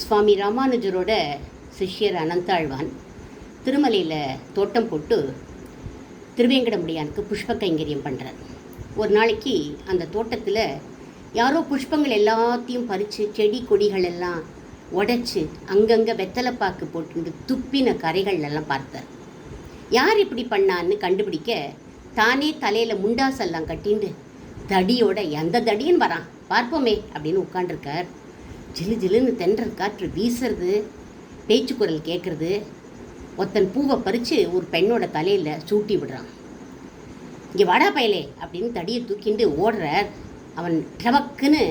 சுவாமி ராமானுஜரோட சிஷ்யர் அனந்தாழ்வான் திருமலையில் தோட்டம் போட்டு திருவேங்கடமுடியானுக்கு புஷ்ப கைங்கரியம் பண்ணுறார் ஒரு நாளைக்கு அந்த தோட்டத்தில் யாரோ புஷ்பங்கள் எல்லாத்தையும் பறித்து செடி கொடிகள் எல்லாம் உடைச்சி அங்கங்கே வெத்தலைப்பாக்கு போட்டு துப்பின கரைகள்லாம் பார்த்தார். யார் இப்படி பண்ணான்னு கண்டுபிடிக்க தானே தலையில் முண்டாசெல்லாம் கட்டிண்டு தடியோட எந்த தடின்னு வரான்? பார்ப்போமே அப்படின்னு உட்காண்டிருக்கார் ஜிலு ஜிலுன்னு தென்றல் காற்று வீசுறது பேச்சு குரல் கேட்குறது ஒருத்தன் பூவை பறித்து ஒரு பெண்ணோட தலையில் சூட்டி விடுறான். இங்கே வாடா பயலே அப்படின்னு தடியை தூக்கிண்டு ஓடுற அவன் ட்ரவக்குன்னு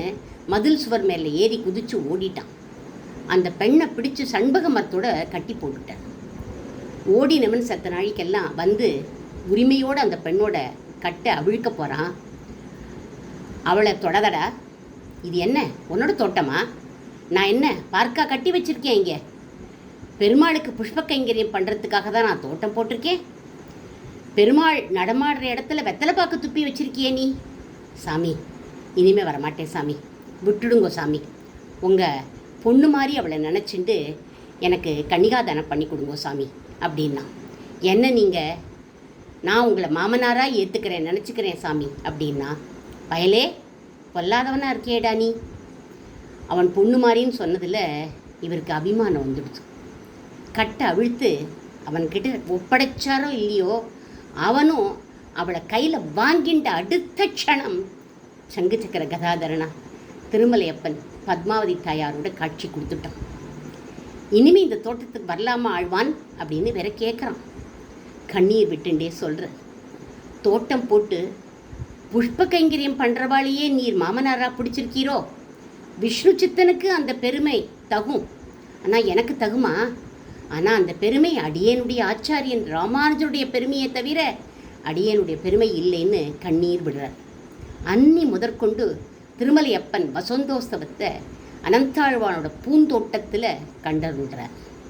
மதில் சுவர் மேலே ஏறி குதித்து ஓடிட்டான். அந்த பெண்ணை பிடிச்சு சண்பக மரத்தோட கட்டி போட்டுட்டான் ஓடினவன் சத்த நாளைக்கெல்லாம் வந்து உரிமையோடு அந்த பெண்ணோட கட்டை அவிழ்க்க போகிறான் அவளை தொடதடா இது என்ன? உன்னோட தோட்டமா? நான் என்ன பார்க்கா கட்டி வச்சிருக்கேன் இங்கே. பெருமாளுக்கு புஷ்ப கைங்கரியம் பண்ணுறதுக்காக தான் நான் தோட்டம் போட்டிருக்கேன். பெருமாள் நடமாடுற இடத்துல வெத்தலை பாக்கு துப்பி வச்சிருக்கியே நீ. சாமி இனிமே வரமாட்டேன் சாமி. விட்டுடுங்கோ சாமி. உங்கள் பொண்ணு மாதிரி அவளை நினச்சிண்டு எனக்கு கன்னிகாதானம் பண்ணி கொடுங்கோ சாமி அப்படின்னா. என்ன நீங்கள் நான் உங்களை மாமனாராக ஏற்றுக்கிறேன் நினச்சிக்கிறேன் சாமி அப்படின்னா. வயலே கொல்லாதவனாக இருக்கியேடா நீ. அவன் பொண்ணு மாதிரின்னு சொன்னதில் இவருக்கு அபிமானம் வந்துடுச்சு. கட்டை அவிழ்த்து அவன்கிட்ட ஒப்படைச்சாரோ இல்லையோ அவனும் அவளை கையில் வாங்கின்ற அடுத்த க்ஷணம் சங்கு சக்கர கதாதரனா திருமலையப்பன் பத்மாவதி தாயாரோட காட்சி கொடுத்துட்டான். இனிமே இந்த தோட்டத்துக்கு வரலாமா ஆழ்வான்? அப்படின்னு வேற கேட்குறான் கண்ணீர் விட்டுண்டே சொல்கிற தோட்டம் போட்டு புஷ்ப கைங்கரியம் பண்ணுறவாளையே நீர் மாமனாரா பிடிச்சிருக்கீரோ? விஷ்ணு சித்தனுக்கு அந்த பெருமை தகும். ஆனால் எனக்கு தகுமா? ஆனால் அந்த பெருமை அடியனுடைய ஆச்சாரியன் ராமானுஜருடைய பெருமையை தவிர அடியனுடைய பெருமை இல்லைன்னு கண்ணீர் விடுறார். அன்னி முதற்கொண்டு திருமலையப்பன் வசந்தோத்சவத்தை அனந்தாழ்வானோட பூந்தோட்டத்தில் கண்டறின்றார்